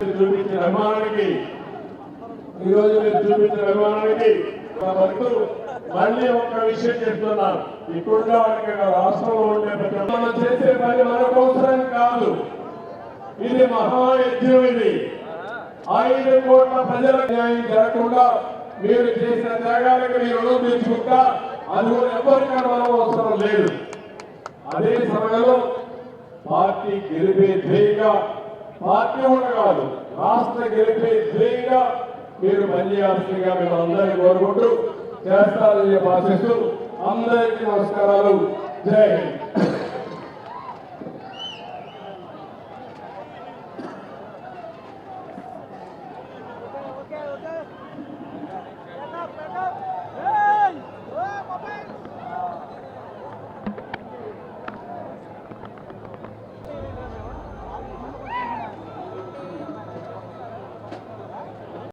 చూపించిన అభిమానానికి ఈ రోజు మీరు చూపించిన అభిమానానికి వరకు మళ్ళీ ఒక విషయం చెప్తున్నాను. ఇప్పుడున్న వాడికి రాష్ట్రంలో ఉండే మనం చేసే పని మనకోసం కాదు. ఇది మహాయజ్ఞం ఇది ఐదు కోట్ల ప్రజల న్యాయం జరగకుండా మీరు చేసిన త్యాగాలకు మీరు రుణం తీర్చుకుంటా అది కూడా ఎవరికైనా మనం అవసరం లేదు. అదే సమయంలో పార్టీ గెలిపే ధ్యేయంగా పార్టీ కూడా కాదు రాష్ట్ర గెలిపే ధ్యేయంగా మీరు పనిచేయాల్సిందిగా మేము అందరినీ కోరుకుంటూ చేస్తారని చెప్పి ఆశిస్తూ అందరికీ నమస్కారాలు. జై హింద్.